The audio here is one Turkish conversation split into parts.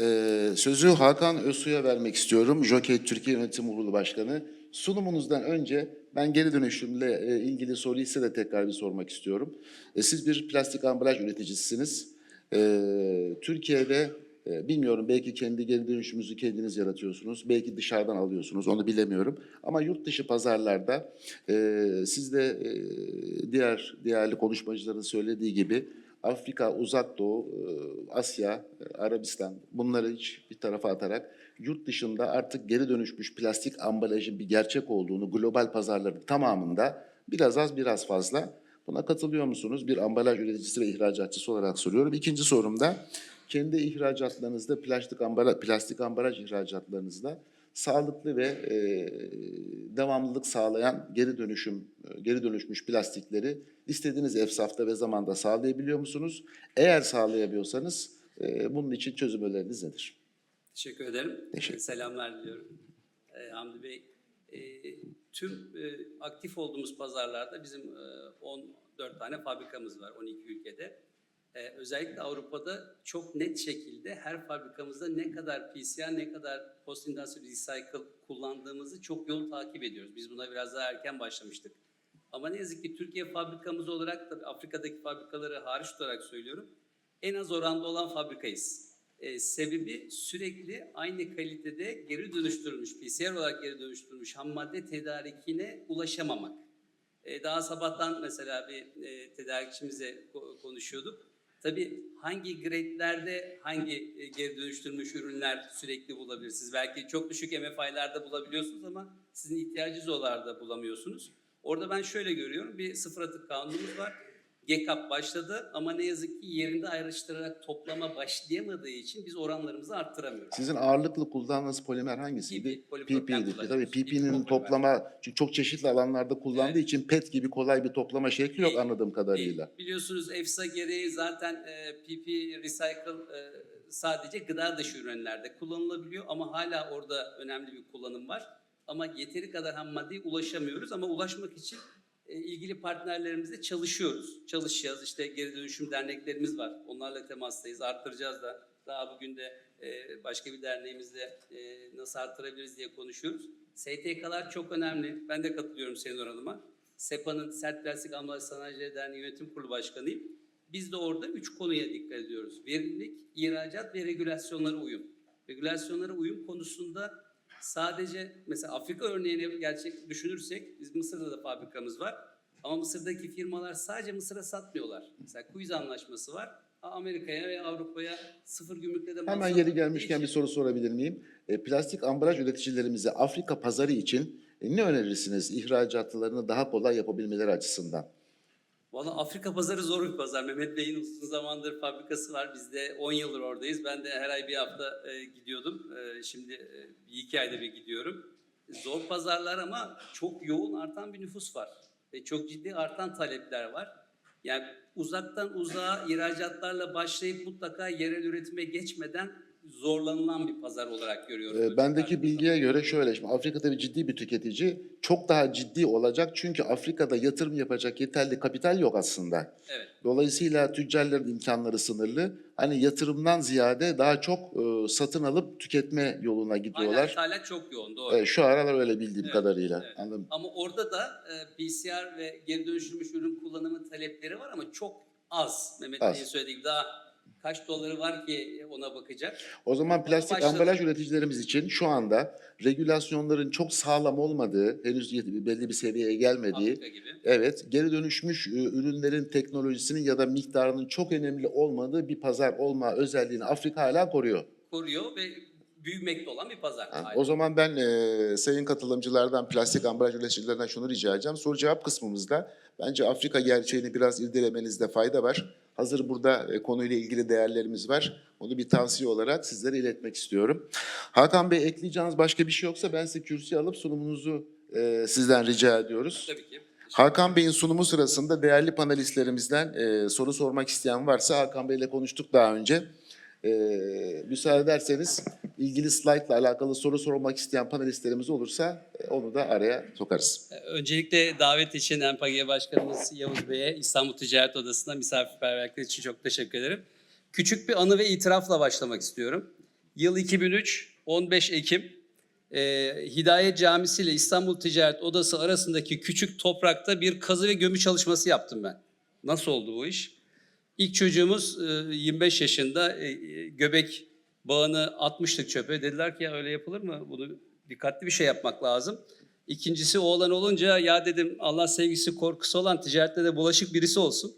Ee, sözü Hakan Özsu'ya vermek istiyorum. Jockey Türkiye Yönetim Kurulu Başkanı. Sunumunuzdan önce ben geri dönüşümle e, ilgili soruyu size de tekrar bir sormak istiyorum. E, siz bir plastik ambalaj üreticisiniz. E, Türkiye'de bilmiyorum belki kendi geri dönüşümünüzü kendiniz yaratıyorsunuz. Belki dışarıdan alıyorsunuz onu bilemiyorum. Ama yurt dışı pazarlarda siz de diğer değerli konuşmacıların söylediği gibi Afrika, Uzak Doğu, e, Asya, e, Arabistan bunları hiç bir tarafa atarak yurt dışında artık geri dönüşmüş plastik ambalajın bir gerçek olduğunu global pazarların tamamında biraz az biraz fazla buna katılıyor musunuz? Bir ambalaj üreticisi ve ihracatçısı olarak soruyorum. İkinci sorum da kendi ihracatlarınızda plastik ambalaj, plastik ambalaj ihracatlarınızda sağlıklı ve e, devamlılık sağlayan geri dönüşüm e, geri dönüşmüş plastikleri istediğiniz efsafta ve zamanda sağlayabiliyor musunuz? Eğer sağlayabiliyorsanız e, bunun için çözüm öneriniz nedir? Teşekkür ederim. Teşekkür. Ee, Selamlar diliyorum. Ee, Hamdi Bey, e, tüm e, aktif olduğumuz pazarlarda bizim e, 14 tane fabrikamız var 12 ülkede. Ee, özellikle Avrupa'da çok net şekilde her fabrikamızda ne kadar PCR, ne kadar post industrial recycle kullandığımızı çok yoğun takip ediyoruz. Biz buna biraz daha erken başlamıştık. Ama ne yazık ki Türkiye fabrikamız olarak da Afrika'daki fabrikaları hariç tutarak söylüyorum. En az oranda olan fabrikayız. Ee, sebebi sürekli aynı kalitede geri dönüştürülmüş, PCR olarak geri dönüştürülmüş ham madde tedarikine ulaşamamak. Ee, daha sabahtan mesela bir e, tedarikçimizle ko- konuşuyorduk. Tabii hangi grade'lerde hangi e, geri dönüştürülmüş ürünler sürekli bulabilirsiniz? Belki çok düşük MFI'lerde bulabiliyorsunuz ama sizin ihtiyacınız olanlarda bulamıyorsunuz. Orada ben şöyle görüyorum. Bir sıfır atık kanunumuz var. GECAP başladı ama ne yazık ki yerinde ayrıştırarak toplama başlayamadığı için biz oranlarımızı arttıramıyoruz. Sizin ağırlıklı kullandığınız polimer hangisiydi? PP'ydi. Tabii PP PP'nin toplama çünkü çok çeşitli alanlarda kullandığı için PET gibi kolay bir toplama şekli yok anladığım kadarıyla. Biliyorsunuz EFSA gereği zaten e, PP Recycle e, sadece gıda dışı ürünlerde kullanılabiliyor ama hala orada önemli bir kullanım var. Ama yeteri kadar ham maddeye ulaşamıyoruz ama ulaşmak için ilgili partnerlerimizle çalışıyoruz. Çalışacağız. İşte geri dönüşüm derneklerimiz var. Onlarla temastayız. Arttıracağız da. Daha bugün de e, başka bir derneğimizle e, nasıl arttırabiliriz diye konuşuyoruz. STK'lar çok önemli. Ben de katılıyorum Senur Hanım'a. SEPA'nın Sert Plastik Ambalaj Sanayileri Derneği Yönetim Kurulu Başkanıyım. Biz de orada üç konuya dikkat ediyoruz. Verimlilik, ihracat ve regülasyonlara uyum. Regülasyonlara uyum konusunda sadece mesela Afrika örneğini gerçek düşünürsek biz Mısır'da da fabrikamız var. Ama Mısır'daki firmalar sadece Mısır'a satmıyorlar. Mesela Quiz anlaşması var. Amerika'ya ve Avrupa'ya sıfır gümrükle de Hemen yeri gelmişken bir soru sorabilir miyim? E, plastik ambalaj üreticilerimize Afrika pazarı için e, ne önerirsiniz ihracatlarını daha kolay yapabilmeleri açısından? Valla Afrika pazarı zor bir pazar. Mehmet Bey'in uzun zamandır fabrikası var. Biz de 10 yıldır oradayız. Ben de her ay bir hafta e, gidiyordum. E, şimdi e, iki ayda bir gidiyorum. Zor pazarlar ama çok yoğun artan bir nüfus var. Ve çok ciddi artan talepler var. Yani uzaktan uzağa ihracatlarla başlayıp mutlaka yerel üretime geçmeden zorlanılan bir pazar olarak görüyorum. E, bu bendeki bilgiye göre şöyle, şimdi Afrika tabii ciddi bir tüketici, çok daha ciddi olacak çünkü Afrika'da yatırım yapacak yeterli kapital yok aslında. Evet. Dolayısıyla tüccarların imkanları sınırlı. Hani yatırımdan ziyade daha çok e, satın alıp tüketme yoluna Hala gidiyorlar. ithalat çok yoğun doğru. E, şu aralar öyle bildiğim Evet, kadarıyla. evet. Anladım. Ama orada da e, PCR ve geri dönüştürülmüş ürün kullanımı talepleri var ama çok az. Mehmet. Bey'in söylediği gibi daha kaç doları var ki ona bakacak. O zaman plastik başladı. ambalaj üreticilerimiz için şu anda regülasyonların çok sağlam olmadığı, henüz belli bir seviyeye gelmediği, evet geri dönüşmüş e, ürünlerin teknolojisinin ya da miktarının çok önemli olmadığı bir pazar olma özelliğini Afrika hala koruyor. Koruyor ve büyümekte olan bir pazar. Ha. O zaman ben e, sayın katılımcılardan, plastik ambalaj üreticilerinden şunu rica edeceğim. Soru cevap kısmımızda bence Afrika gerçeğini biraz irdelemenizde fayda var. Hazır burada e, konuyla ilgili değerlerimiz var. Onu bir tavsiye olarak sizlere iletmek istiyorum. Hakan Bey ekleyeceğiniz başka bir şey yoksa ben size kürsüye alıp sunumunuzu e, sizden rica ediyoruz. Tabii ki. Hakan Bey'in sunumu sırasında değerli panelistlerimizden e, soru sormak isteyen varsa Hakan Bey'le konuştuk daha önce. E, müsaade ederseniz ilgili slaytla alakalı soru sormak isteyen panelistlerimiz olursa e, onu da araya sokarız. Öncelikle davet için Empage Başkanımız Yavuz Bey'e İstanbul Ticaret Odası'na misafirperverlikleri için çok teşekkür ederim. Küçük bir anı ve itirafla başlamak istiyorum. Yıl 2003, 15 Ekim. e, Hidayet Camisi ile İstanbul Ticaret Odası arasındaki küçük toprakta bir kazı ve gömü çalışması yaptım ben. Nasıl oldu bu iş? İlk çocuğumuz e, 25 yaşında e, e, göbek bağını atmıştık çöpe. Dediler ki ya öyle yapılır mı? Bunu dikkatli bir şey yapmak lazım. İkincisi oğlan olunca ya dedim Allah sevgisi korkusu olan ticarette de bulaşık birisi olsun.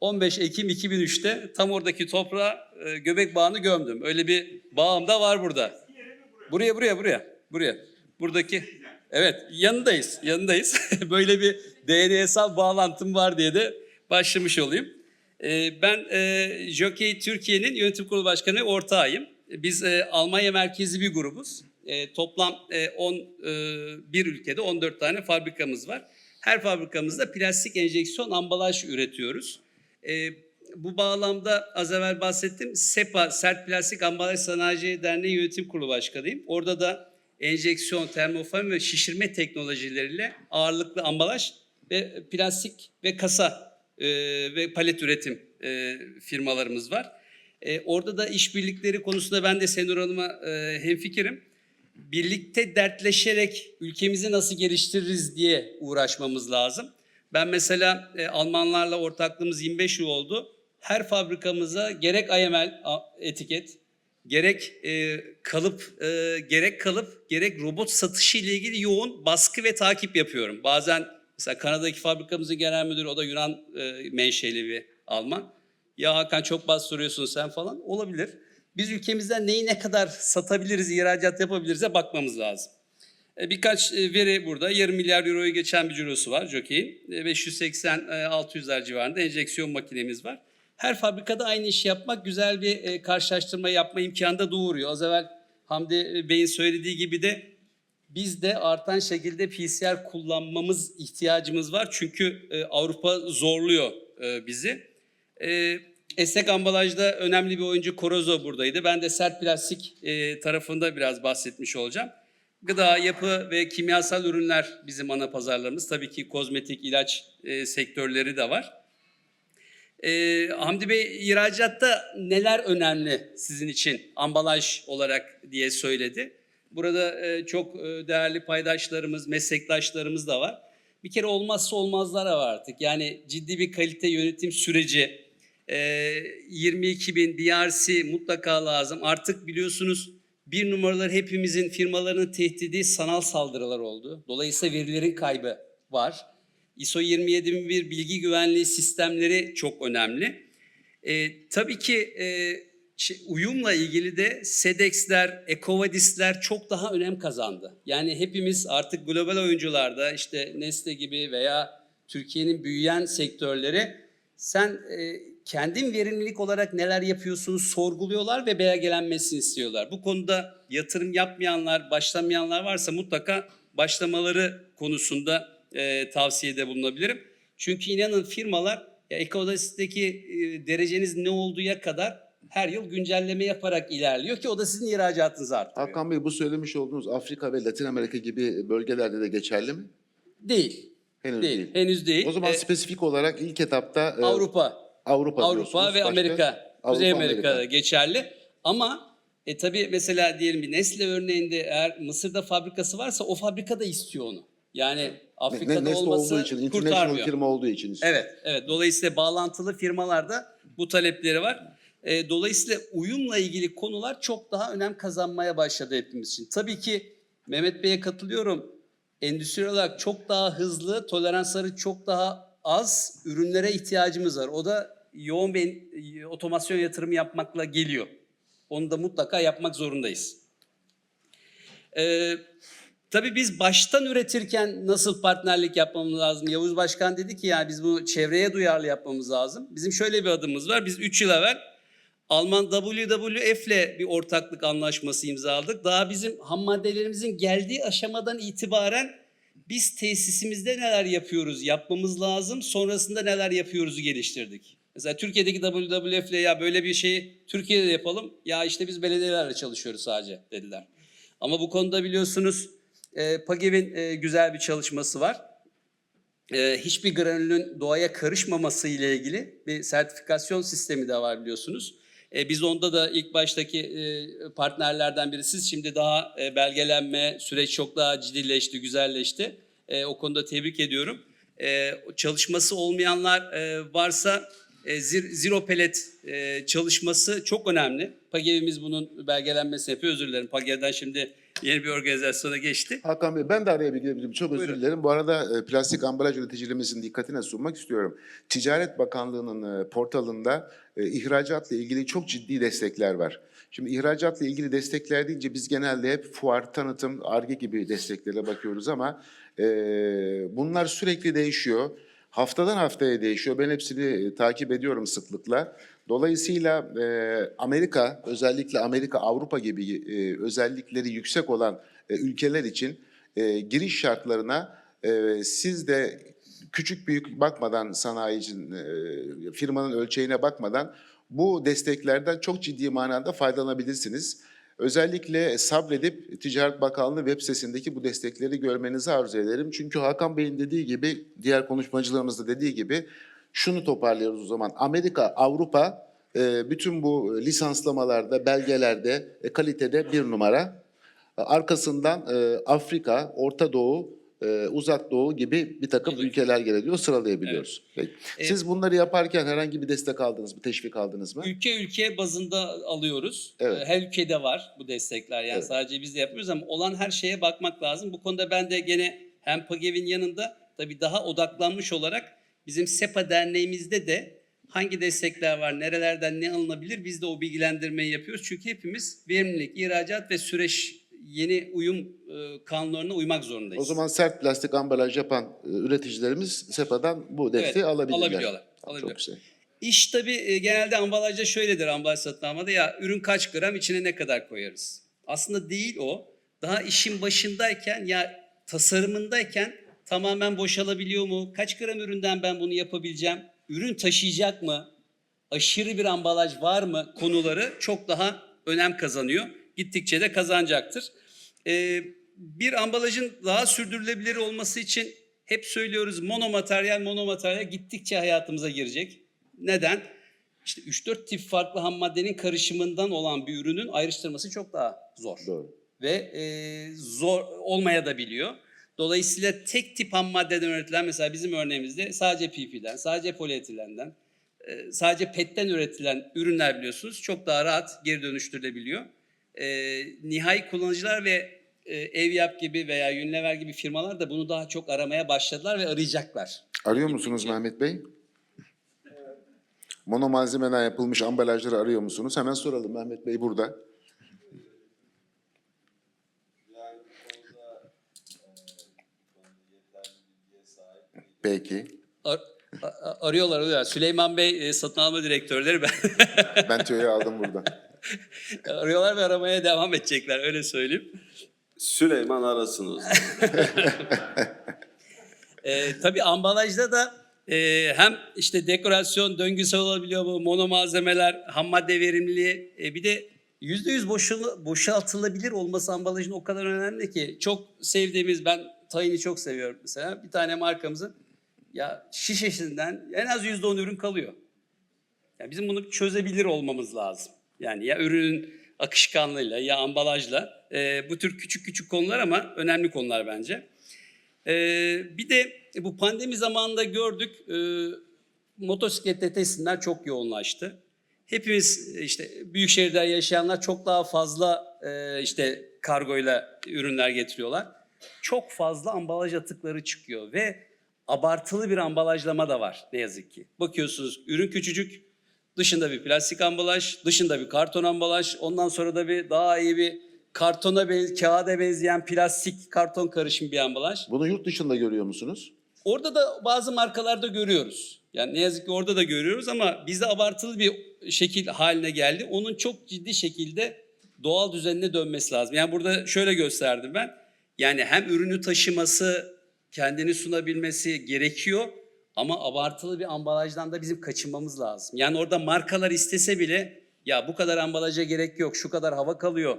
15 Ekim 2003'te tam oradaki toprağa e, göbek bağını gömdüm. Öyle bir bağım da var burada. Buraya buraya buraya buraya. Buradaki evet yanındayız yanındayız. Böyle bir DNA'sal bağlantım var diye de başlamış olayım. Ee, ben e, Jockey Türkiye'nin yönetim kurulu başkanı ortağıyım. Biz e, Almanya merkezli bir grubuz. E, toplam e, 11 ülkede 14 tane fabrikamız var. Her fabrikamızda plastik enjeksiyon ambalaj üretiyoruz. Bu bağlamda az evvel bahsettim. SEPA, Sert Plastik Ambalaj Sanayi Derneği Yönetim Kurulu Başkanıyım. Orada da enjeksiyon, termoform ve şişirme teknolojileriyle ağırlıklı ambalaj ve plastik ve kasa e, ve palet üretim e, firmalarımız var. E, orada da işbirlikleri konusunda ben de Senur Hanım'a e, hemfikirim. Birlikte dertleşerek ülkemizi nasıl geliştiririz diye uğraşmamız lazım. Ben mesela Almanlarla ortaklığımız 25 yıl oldu. Her fabrikamıza gerek IML etiket, gerek kalıp, gerek kalıp, gerek robot satışı ile ilgili yoğun baskı ve takip yapıyorum. Bazen mesela Kanada'daki fabrikamızın genel müdürü o da Yunan e, menşeli bir Alman. Ya Hakan çok bastırıyorsun sen falan olabilir. Biz ülkemizden neyi ne kadar satabiliriz, ihracat yapabiliriz'e bakmamız lazım. E, Birkaç e, veri burada. Yarım milyar euroyu geçen bir cirosu var Jockey'in. E, 580-600'ler civarında enjeksiyon makinemiz var. Her fabrikada aynı işi yapmak güzel bir e, karşılaştırma yapma imkanı da doğuruyor. Az evvel Hamdi Bey'in söylediği gibi de biz de artan şekilde PCR kullanmamız ihtiyacımız var. Çünkü e, Avrupa zorluyor e, bizi. E, esnek ambalajda önemli bir oyuncu Korozo buradaydı. Ben de sert plastik e, tarafında biraz bahsetmiş olacağım. Gıda, yapı ve kimyasal ürünler bizim ana pazarlarımız. Tabii ki kozmetik, ilaç e, sektörleri de var. E, Hamdi Bey ihracatta neler önemli sizin için ambalaj olarak diye söyledi. Burada e, çok e, değerli paydaşlarımız, meslektaşlarımız da var. Bir kere olmazsa olmazlar var artık. Yani ciddi bir kalite yönetim süreci, e, 22 bin DRC mutlaka lazım. Artık biliyorsunuz bir numaralar hepimizin firmalarının tehdidi sanal saldırılar oldu. Dolayısıyla verilerin kaybı var. ISO 27001 bilgi güvenliği sistemleri çok önemli. E, tabii ki e, uyumla ilgili de SEDEX'ler, ECOVADIS'ler çok daha önem kazandı. Yani hepimiz artık global oyuncularda işte Nestle gibi veya Türkiye'nin büyüyen sektörleri sen e, kendin verimlilik olarak neler yapıyorsunuz sorguluyorlar ve belgelenmesini istiyorlar. Bu konuda yatırım yapmayanlar, başlamayanlar varsa mutlaka başlamaları konusunda e, tavsiyede bulunabilirim. Çünkü inanın firmalar ya Ecovodis'teki e, dereceniz ne olduğuya kadar her yıl güncelleme yaparak ilerliyor ki o da sizin ihracatınızı arttırıyor. Hakan Bey bu söylemiş olduğunuz Afrika ve Latin Amerika gibi bölgelerde de geçerli mi? Değil. Henüz Değil. değil. Henüz değil. O zaman E, spesifik olarak ilk etapta e, Avrupa, Avrupa, Avrupa ve Başka? Amerika, Kuzey Amerika'da Amerika. geçerli. Ama e tabii mesela diyelim bir Nestle örneğinde eğer Mısır'da fabrikası varsa o fabrika da istiyor onu. Yani Afrika'da Nestle olması olduğu için, kurtarmıyor. firma olduğu için. istiyor. Evet, evet. Dolayısıyla bağlantılı firmalarda bu talepleri var. E, dolayısıyla uyumla ilgili konular çok daha önem kazanmaya başladı hepimiz için. Tabii ki Mehmet Bey'e katılıyorum. Endüstri olarak çok daha hızlı, toleransları çok daha az ürünlere ihtiyacımız var. O da yoğun bir e, otomasyon yatırımı yapmakla geliyor. Onu da mutlaka yapmak zorundayız. Ee, tabii biz baştan üretirken nasıl partnerlik yapmamız lazım? Yavuz Başkan dedi ki yani biz bunu çevreye duyarlı yapmamız lazım. Bizim şöyle bir adımız var. Biz 3 yıl evvel Alman WWF ile bir ortaklık anlaşması imzaladık. Daha bizim ham maddelerimizin geldiği aşamadan itibaren biz tesisimizde neler yapıyoruz, yapmamız lazım. Sonrasında neler yapıyoruzu geliştirdik. Mesela Türkiye'deki WWF ile ya böyle bir şeyi Türkiye'de de yapalım. Ya işte biz belediyelerle çalışıyoruz sadece dediler. Ama bu konuda biliyorsunuz e, PAGEV'in e, güzel bir çalışması var. E, hiçbir granülün doğaya karışmaması ile ilgili bir sertifikasyon sistemi de var biliyorsunuz. E, biz onda da ilk baştaki e, partnerlerden birisiz. Şimdi daha e, belgelenme süreç çok daha ciddileşti, güzelleşti. E, o konuda tebrik ediyorum. E, çalışması olmayanlar e, varsa e, zero pellet e, çalışması çok önemli. PAGEV'imiz bunun belgelenmesini yapıyor. Özür dilerim. PAGEV'den şimdi yeni bir organizasyona geçti. Hakan Bey ben de araya bir girebilirim. Çok özür Buyurun. dilerim. Bu arada e, plastik ambalaj üreticilerimizin dikkatine sunmak istiyorum. Ticaret Bakanlığı'nın e, portalında e, ihracatla ilgili çok ciddi destekler var. Şimdi ihracatla ilgili destekler deyince biz genelde hep fuar, tanıtım, ARGE gibi desteklere bakıyoruz ama e, bunlar sürekli değişiyor. Haftadan haftaya değişiyor. Ben hepsini takip ediyorum sıklıkla. Dolayısıyla e, Amerika, özellikle Amerika, Avrupa gibi e, özellikleri yüksek olan e, ülkeler için e, giriş şartlarına e, siz de küçük büyük bakmadan sanayicinin, e, firmanın ölçeğine bakmadan bu desteklerden çok ciddi manada faydalanabilirsiniz. Özellikle sabredip Ticaret Bakanlığı web sitesindeki bu destekleri görmenizi arzu ederim. Çünkü Hakan Bey'in dediği gibi, diğer konuşmacılarımız da dediği gibi şunu toparlıyoruz o zaman. Amerika, Avrupa e, bütün bu lisanslamalarda, belgelerde, e, kalitede bir numara. Arkasından e, Afrika, Orta Doğu, e, Uzak Doğu gibi bir takım ülkeler geliyor. Sıralayabiliyoruz. Peki. Siz bunları yaparken herhangi bir destek aldınız mı, teşvik aldınız mı? Ülke ülke bazında alıyoruz. Evet. Her ülkede var bu destekler. Yani Evet. sadece biz de yapmıyoruz ama olan her şeye bakmak lazım. Bu konuda ben de gene hem PAGEV'in yanında tabii daha odaklanmış olarak bizim SEPA derneğimizde de hangi destekler var, nerelerden ne alınabilir biz de o bilgilendirmeyi yapıyoruz. Çünkü hepimiz verimlilik, ihracat ve süreç yeni uyum e, kanunlarına uymak zorundayız. O zaman sert plastik ambalaj yapan e, üreticilerimiz SEPA'dan bu desteği Evet, alabilirler. alabiliyorlar, Çok alabiliyorlar. güzel. İş tabii e, genelde ambalajda şöyledir ambalaj satın almada ya ürün kaç gram içine ne kadar koyarız. Aslında değil o. Daha işin başındayken ya tasarımındayken tamamen boşalabiliyor mu? Kaç gram üründen ben bunu yapabileceğim? Ürün taşıyacak mı? Aşırı bir ambalaj var mı? Konuları çok daha önem kazanıyor. Gittikçe de kazanacaktır. Ee, bir ambalajın daha sürdürülebilir olması için hep söylüyoruz monomateryal monomateryal gittikçe hayatımıza girecek. Neden? İşte 3-4 tip farklı ham maddenin karışımından olan bir ürünün ayrıştırması çok daha zor. Doğru. Ve e, zor olmaya da biliyor. Dolayısıyla tek tip ham maddeden üretilen mesela bizim örneğimizde sadece PP'den, sadece polietilenden, e, sadece PET'ten üretilen ürünler biliyorsunuz çok daha rahat geri dönüştürülebiliyor. E, nihai kullanıcılar ve e, Evyap gibi veya Unilever gibi firmalar da bunu daha çok aramaya başladılar ve arayacaklar. Arıyor musunuz Mehmet Bey? Mono malzemeden yapılmış ambalajları arıyor musunuz? Hemen soralım Mehmet Bey burada. Yani bu konuda e, bu konuda yeterli bilgiye Peki. Ar- arıyorlar, arıyorlar. Süleyman Bey e, satın alma direktörleri ben Ben tüyoyu aldım buradan. arıyorlar ve aramaya devam edecekler öyle söyleyeyim. Süleyman arasınız. E, tabii ambalajda da e, hem işte dekorasyon döngüsel olabiliyor bu mono malzemeler, ham madde verimliliği e, bir de yüzde yüz boşaltılabilir olması ambalajın o kadar önemli ki çok sevdiğimiz ben Tayin'i çok seviyorum mesela bir tane markamızın ya şişesinden en az yüzde on ürün kalıyor. Yani bizim bunu çözebilir olmamız lazım. Yani ya ürünün akışkanlığıyla ya ambalajla e, bu tür küçük küçük konular ama önemli konular bence. Ee, bir de bu pandemi zamanında gördük e, motosiklet testiler çok yoğunlaştı. Hepimiz işte büyük şehirde yaşayanlar çok daha fazla e, işte kargoyla ürünler getiriyorlar. Çok fazla ambalaj atıkları çıkıyor ve abartılı bir ambalajlama da var ne yazık ki. Bakıyorsunuz ürün küçücük, dışında bir plastik ambalaj, dışında bir karton ambalaj, ondan sonra da bir daha iyi bir kartona benz kağıda benzeyen plastik karton karışım bir ambalaj. Bunu yurt dışında görüyor musunuz? Orada da bazı markalarda görüyoruz. Yani ne yazık ki orada da görüyoruz ama bizde abartılı bir şekil haline geldi. Onun çok ciddi şekilde doğal düzenine dönmesi lazım. Yani burada şöyle gösterdim ben. Yani hem ürünü taşıması, kendini sunabilmesi gerekiyor ama abartılı bir ambalajdan da bizim kaçınmamız lazım. Yani orada markalar istese bile ya bu kadar ambalaja gerek yok, şu kadar hava kalıyor.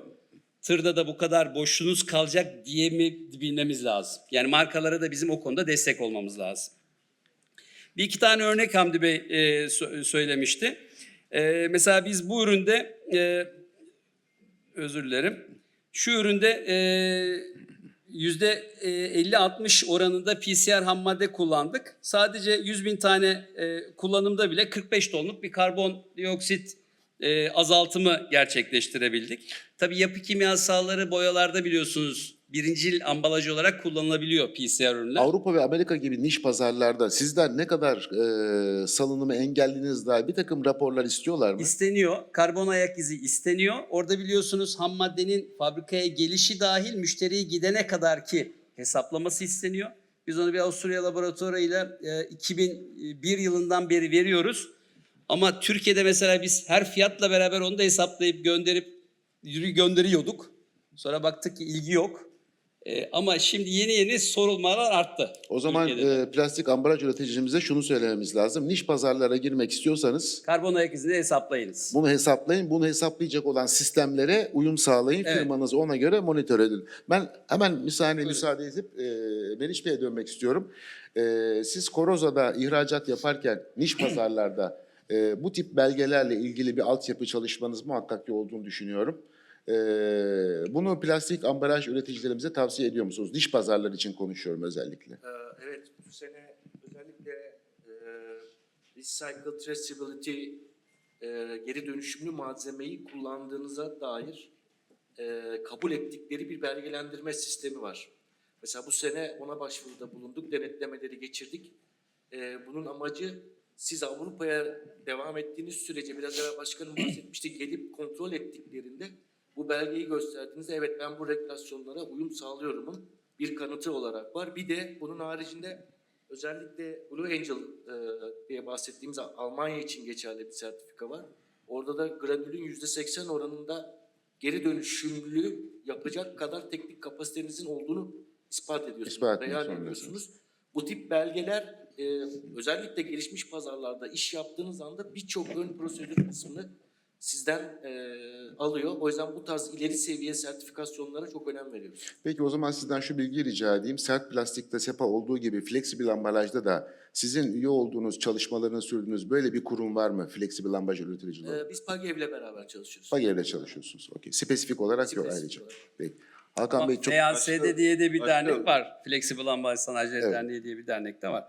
Tırda da bu kadar boşluğunuz kalacak diye mi bilmemiz lazım. Yani markalara da bizim o konuda destek olmamız lazım. Bir iki tane örnek Hamdi Bey e, sö- söylemişti. Ee, mesela biz bu üründe e, özür dilerim. Şu üründe e, e, 50-60 oranında PCR ham madde kullandık. Sadece 100 bin tane e, kullanımda bile 45 tonluk bir karbondioksit e, azaltımı gerçekleştirebildik. Tabii yapı kimyasalları boyalarda biliyorsunuz birincil ambalaj olarak kullanılabiliyor PCR ürünler. Avrupa ve Amerika gibi niş pazarlarda sizler ne kadar e, salınımı engellediğiniz dair bir takım raporlar istiyorlar mı? İsteniyor. Karbon ayak izi isteniyor. Orada biliyorsunuz ham maddenin fabrikaya gelişi dahil müşteriye gidene kadar ki hesaplaması isteniyor. Biz onu bir Avusturya laboratuvarıyla e, 2001 yılından beri veriyoruz. Ama Türkiye'de mesela biz her fiyatla beraber onu da hesaplayıp gönderip gönderiyorduk. Sonra baktık ki ilgi yok. E, ama şimdi yeni yeni sorulmalar arttı. O zaman Türkiye'de e, plastik ambalaj üreticimize şunu söylememiz lazım. Niş pazarlara girmek istiyorsanız karbon ayak izini hesaplayınız. bunu hesaplayın. Bunu hesaplayacak olan sistemlere uyum sağlayın. Evet. Firmanızı ona göre monitör edin. Ben hemen saniye müsaade edip e, Meriç Bey'e dönmek istiyorum. E, siz Koroza'da ihracat yaparken niş pazarlarda e, bu tip belgelerle ilgili bir altyapı çalışmanız muhakkak ki olduğunu düşünüyorum. E, bunu plastik ambalaj üreticilerimize tavsiye ediyor musunuz? Niş pazarlar için konuşuyorum özellikle. Ee, Evet, bu sene özellikle e, recycle traceability e, geri dönüşümlü malzemeyi kullandığınıza dair e, kabul ettikleri bir belgelendirme sistemi var. Mesela bu sene ona başvuruda bulunduk, denetlemeleri geçirdik. Bunun amacı siz Avrupa'ya devam ettiğiniz sürece biraz evvel başkanım bahsetmişti gelip kontrol ettiklerinde bu belgeyi gösterdiğinizde evet ben bu regülasyonlara uyum sağlıyorumun bir kanıtı olarak var. Bir de bunun haricinde özellikle Blue Angel e, diye bahsettiğimiz Almanya için geçerli bir sertifika var. Orada da granülün %80 oranında geri dönüşümlü yapacak kadar teknik kapasitenizin olduğunu ispat ediyorsunuz. İspat beyan ediyorsunuz. Bu tip belgeler e, özellikle gelişmiş pazarlarda iş yaptığınız anda birçok ön prosedür kısmını sizden e, alıyor. O yüzden bu tarz ileri seviye sertifikasyonlara çok önem veriyoruz. Peki o zaman sizden şu bilgiyi rica edeyim. Sert plastikte SEPA olduğu gibi flexibil ambalajda da sizin üye olduğunuz, çalışmalarını sürdüğünüz böyle bir kurum var mı? Flexibil ambalaj üreticiliği. E, biz PAGEV'le beraber çalışıyoruz. Pagev'le çalışıyorsunuz. Okey. Spesifik olarak yok Spesifik ayrıca. olarak. Peki. Hakan Ama Bey çok... FASD diye de bir başka- dernek var. Flexible Ambalaj Sanayicileri Evet. Derneği diye bir dernek de var.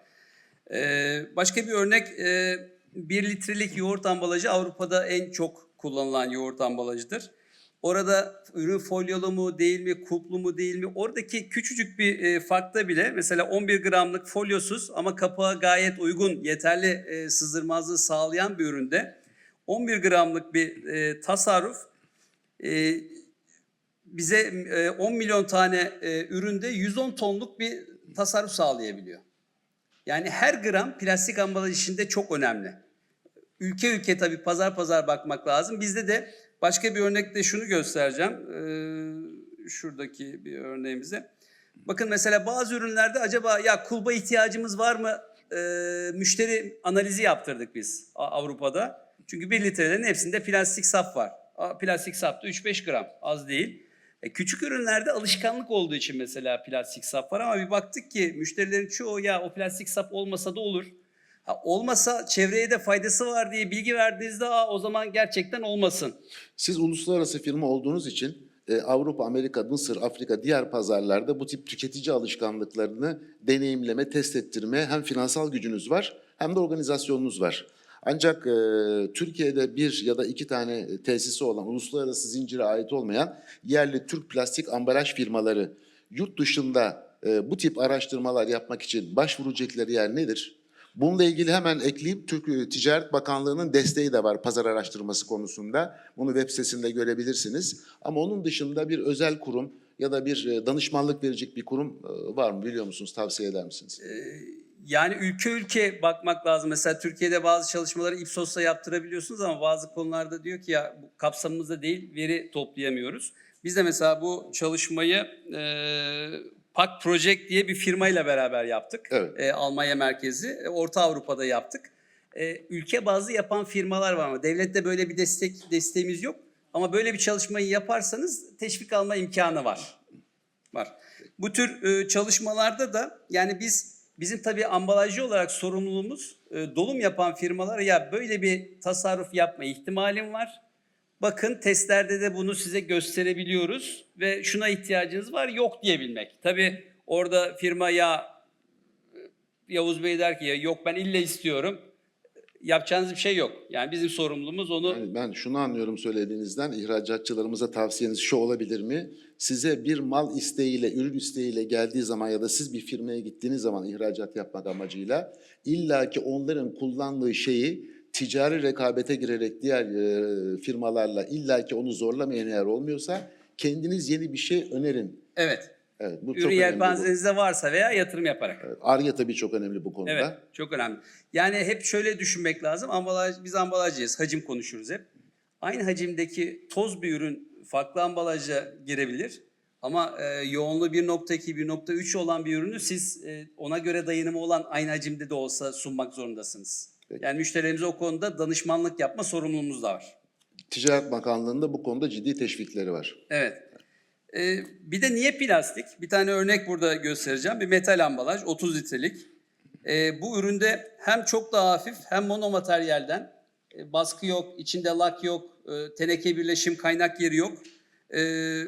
Ee, başka bir örnek, e, bir litrelik yoğurt ambalajı Avrupa'da en çok kullanılan yoğurt ambalajıdır. Orada ürün folyolu mu değil mi, kulplu mu değil mi? Oradaki küçücük bir e, farkta bile mesela 11 gramlık folyosuz ama kapağı gayet uygun, yeterli e, sızdırmazlığı sağlayan bir üründe 11 gramlık bir e, tasarruf e, bize e, 10 milyon tane e, üründe 110 tonluk bir tasarruf sağlayabiliyor. Yani her gram plastik ambalaj işinde çok önemli. Ülke ülke tabii pazar pazar bakmak lazım. Bizde de başka bir örnekte şunu göstereceğim. Ee, şuradaki bir örneğimize. Bakın mesela bazı ürünlerde acaba ya kulba ihtiyacımız var mı? Ee, müşteri analizi yaptırdık biz Avrupa'da. Çünkü bir litrelerin hepsinde plastik sap var. Plastik sap da 3-5 gram az değil. E, küçük ürünlerde alışkanlık olduğu için mesela plastik sap var ama bir baktık ki müşterilerin çoğu ya o plastik sap olmasa da olur. Ha, olmasa çevreye de faydası var diye bilgi verdiğinizde Aa, o zaman gerçekten olmasın. Siz uluslararası firma olduğunuz için e, Avrupa, Amerika, Mısır, Afrika, diğer pazarlarda bu tip tüketici alışkanlıklarını deneyimleme, test ettirme hem finansal gücünüz var hem de organizasyonunuz var. Ancak e, Türkiye'de bir ya da iki tane tesisi olan, uluslararası zincire ait olmayan yerli Türk plastik ambalaj firmaları yurt dışında e, bu tip araştırmalar yapmak için başvuracakları yer nedir? Bununla ilgili hemen ekleyeyim. Türk e, Ticaret Bakanlığı'nın desteği de var pazar araştırması konusunda. Bunu web sitesinde görebilirsiniz. Ama onun dışında bir özel kurum ya da bir e, danışmanlık verecek bir kurum e, var mı biliyor musunuz? Tavsiye eder misiniz? Yani ülke ülke bakmak lazım. Mesela Türkiye'de bazı çalışmaları Ipsos'la yaptırabiliyorsunuz ama bazı konularda diyor ki ya bu kapsamımızda değil veri toplayamıyoruz. Biz de mesela bu çalışmayı PAK Project diye bir firmayla beraber yaptık. Evet. E, Almanya merkezi. E, Orta Avrupa'da yaptık. E, ülke bazlı yapan firmalar var ama devlette böyle bir destek desteğimiz yok. Ama böyle bir çalışmayı yaparsanız teşvik alma imkanı var var. Bu tür e, çalışmalarda da yani biz bizim tabii ambalajcı olarak sorumluluğumuz e, dolum yapan firmalara ya böyle bir tasarruf yapma ihtimalim var. Bakın testlerde de bunu size gösterebiliyoruz ve şuna ihtiyacınız var yok diyebilmek. Tabii orada firma ya Yavuz Bey der ki ya yok ben ille istiyorum. Yapacağınız bir şey yok. Yani bizim sorumluluğumuz onu Yani ben şunu anlıyorum söylediğinizden, ihracatçılarımıza tavsiyeniz şu olabilir mi? Size bir mal isteğiyle, ürün isteğiyle geldiği zaman ya da siz bir firmaya gittiğiniz zaman ihracat yapmak amacıyla illaki onların kullandığı şeyi ticari rekabete girerek diğer e, firmalarla illaki onu zorlamayan eğer olmuyorsa kendiniz yeni bir şey önerin. evet Evet, bu ürün yelpazenizde varsa veya yatırım yaparak. Evet, Ar-Ge tabii çok önemli bu konuda. Evet, çok önemli. Yani hep şöyle düşünmek lazım. Ambalaj, biz ambalajcıyız, hacim konuşuruz hep. Aynı hacimdeki toz bir ürün farklı ambalaja girebilir. Ama e, yoğunluğu 1.2, 1.3 olan bir ürünü siz e, ona göre dayanımı olan aynı hacimde de olsa sunmak zorundasınız. Yani müşterilerimize o konuda danışmanlık yapma sorumluluğumuz da var. Ticaret Bakanlığı'nda bu konuda ciddi teşvikleri var. Evet. Ee, bir de niye plastik? Bir tane örnek burada göstereceğim. Bir metal ambalaj 30 litrelik. Ee, bu üründe hem çok daha hafif hem monomateryalden e, baskı yok, içinde lak yok, e, teneke birleşim kaynak yeri yok. Ee,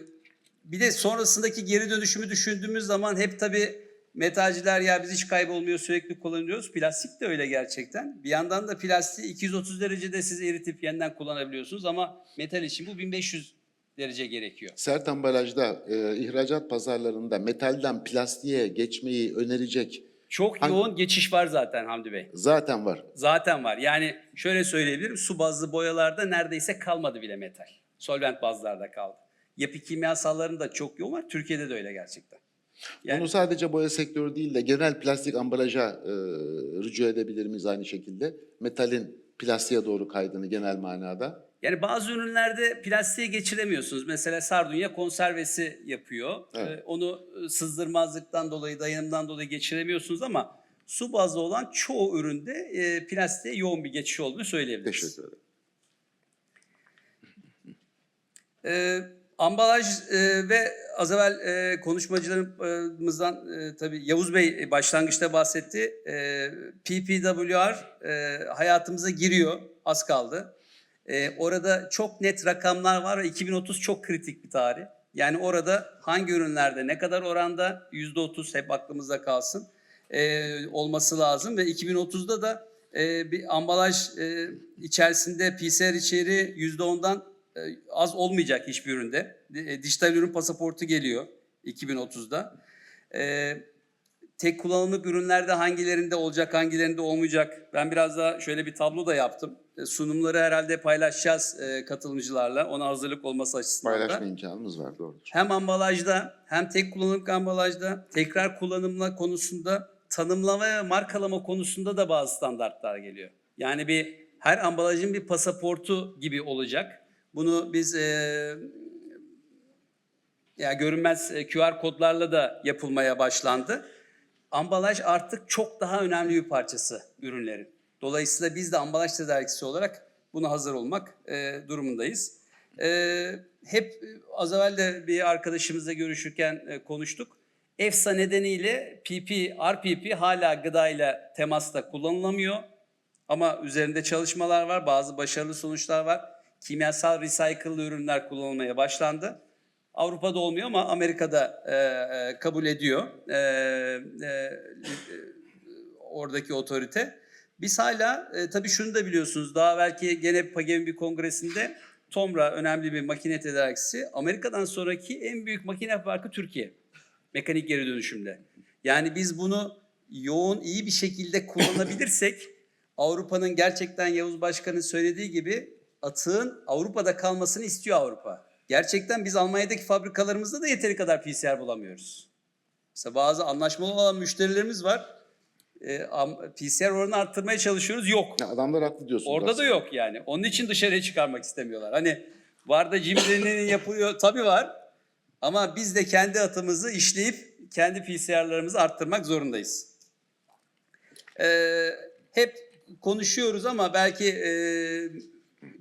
bir de sonrasındaki geri dönüşümü düşündüğümüz zaman hep tabii metalciler ya biz hiç kaybolmuyor sürekli kullanıyoruz. Plastik de öyle gerçekten. Bir yandan da plastiği 230 derecede siz eritip yeniden kullanabiliyorsunuz ama metal için bu 1500 derece gerekiyor. Sert ambalajda, e, ihracat pazarlarında metalden plastiğe geçmeyi önerecek Çok Hangi- yoğun geçiş var zaten Hamdi Bey. zaten var. Zaten var. Yani şöyle söyleyebilirim. Su bazlı boyalarda neredeyse kalmadı bile metal. Solvent bazlarda kaldı. Yapı kimyasallarında çok yoğun var. Türkiye'de de öyle gerçekten. Yani Bunu sadece boya sektörü değil de genel plastik ambalaja e, rücu edebilir miyiz aynı şekilde? Metalin plastiğe doğru kaydığını genel manada. Yani bazı ürünlerde plastiğe geçiremiyorsunuz. Mesela sardunya konservesi yapıyor. Evet. Ee, onu e, sızdırmazlıktan dolayı, dayanımdan dolayı geçiremiyorsunuz ama su bazlı olan çoğu üründe e, plastiğe yoğun bir geçiş olduğunu söyleyebiliriz. Teşekkür ederim. Ee, ambalaj e, ve az evvel e, konuşmacılarımızdan e, tabii Yavuz Bey başlangıçta bahsetti. E, PPWR e, hayatımıza giriyor. Az kaldı. E, orada çok net rakamlar var ve 2030 çok kritik bir tarih. Yani orada hangi ürünlerde ne kadar oranda %30 hep aklımızda kalsın e, olması lazım ve 2030'da da e, bir ambalaj e, içerisinde PCR içeriği %10'dan e, az olmayacak hiçbir üründe. E, dijital ürün pasaportu geliyor 2030'da. E, tek kullanımlık ürünlerde hangilerinde olacak, hangilerinde olmayacak. Ben biraz daha şöyle bir tablo da yaptım. E, sunumları herhalde paylaşacağız e, katılımcılarla. Ona hazırlık olması açısından da. Paylaşma imkanımız var doğrudur. Hem ambalajda hem tek kullanımlık ambalajda tekrar kullanımla konusunda tanımlama ve markalama konusunda da bazı standartlar geliyor. Yani bir her ambalajın bir pasaportu gibi olacak. Bunu biz e, ya görünmez QR kodlarla da yapılmaya başlandı. Ambalaj artık çok daha önemli bir parçası ürünlerin. Dolayısıyla biz de ambalaj tedarikçisi olarak buna hazır olmak e, durumundayız. E, hep az evvel de bir arkadaşımızla görüşürken e, konuştuk. EFSA nedeniyle PP, RPP hala gıdayla temasta kullanılamıyor. Ama üzerinde çalışmalar var, bazı başarılı sonuçlar var. Kimyasal recycle'lı ürünler kullanılmaya başlandı. Avrupa'da olmuyor ama Amerika'da e, e, kabul ediyor e, e, e, oradaki otorite. Biz hala e, tabii şunu da biliyorsunuz daha belki gene PAGEV'in bir kongresinde Tomra önemli bir makine tedarikçisi. Amerika'dan sonraki en büyük makine parkı Türkiye. Mekanik geri dönüşümde. Yani biz bunu yoğun iyi bir şekilde kullanabilirsek Avrupa'nın gerçekten Yavuz Başkan'ın söylediği gibi atığın Avrupa'da kalmasını istiyor Avrupa. Gerçekten biz Almanya'daki fabrikalarımızda da yeteri kadar PCR bulamıyoruz. Mesela bazı anlaşmalı olan müşterilerimiz var. Am- PCR oranını arttırmaya çalışıyoruz. Yok. Ya adamlar haklı diyorsunuz. Orada da aslında. yok yani. Onun için dışarıya çıkarmak istemiyorlar. Hani var da cimrinin yapılıyor. Tabii var. Ama biz de kendi atımızı işleyip kendi PCR'larımızı arttırmak zorundayız. Ee, hep konuşuyoruz ama belki e,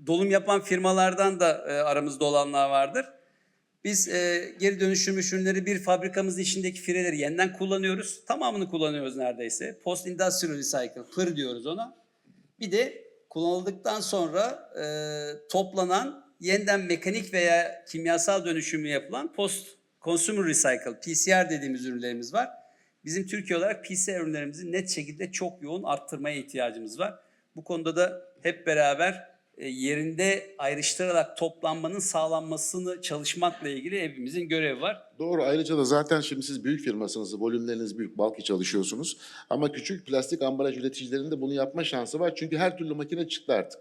dolum yapan firmalardan da e, aramızda olanlar vardır. Biz e, geri dönüştürülmüş ürünleri bir fabrikamızın içindeki fireleri yeniden kullanıyoruz. Tamamını kullanıyoruz neredeyse. Post industrial recycle, pır diyoruz ona. Bir de kullanıldıktan sonra e, toplanan yeniden mekanik veya kimyasal dönüşümü yapılan post consumer recycle, PCR dediğimiz ürünlerimiz var. Bizim Türkiye olarak PCR ürünlerimizi net şekilde çok yoğun arttırmaya ihtiyacımız var. Bu konuda da hep beraber yerinde ayrıştırarak toplanmanın sağlanmasını çalışmakla ilgili hepimizin görevi var. Doğru. Ayrıca da zaten şimdi siz büyük firmasınız, volümleriniz büyük, bulky çalışıyorsunuz. Ama küçük plastik ambalaj üreticilerinin de bunu yapma şansı var. Çünkü her türlü makine çıktı artık.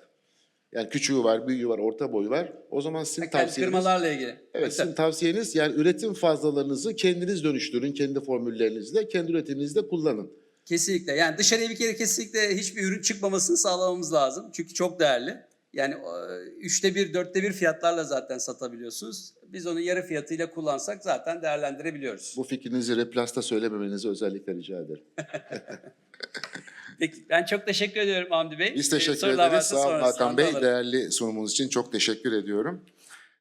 Yani küçüğü var, büyüğü var, orta boyu var. O zaman sizin Kendi tavsiyeniz... firmalarla ilgili. Evet, sizin tavsiyeniz yani üretim fazlalarınızı kendiniz dönüştürün, kendi formüllerinizle, kendi üretiminizde kullanın. Kesinlikle. Yani dışarıya bir kere kesinlikle hiçbir ürün çıkmamasını sağlamamız lazım. Çünkü çok değerli. Yani üçte bir, dörtte bir fiyatlarla zaten satabiliyorsunuz. Biz onu yarı fiyatıyla kullansak zaten değerlendirebiliyoruz. Bu fikrinizi Replast'a söylememenizi özellikle rica ederim. Peki, ben çok teşekkür ediyorum Hamdi Bey. Biz Ee, teşekkür sorular ederiz. Sağ olun Hakan Bey. alırım. Değerli sunumunuz için çok teşekkür ediyorum.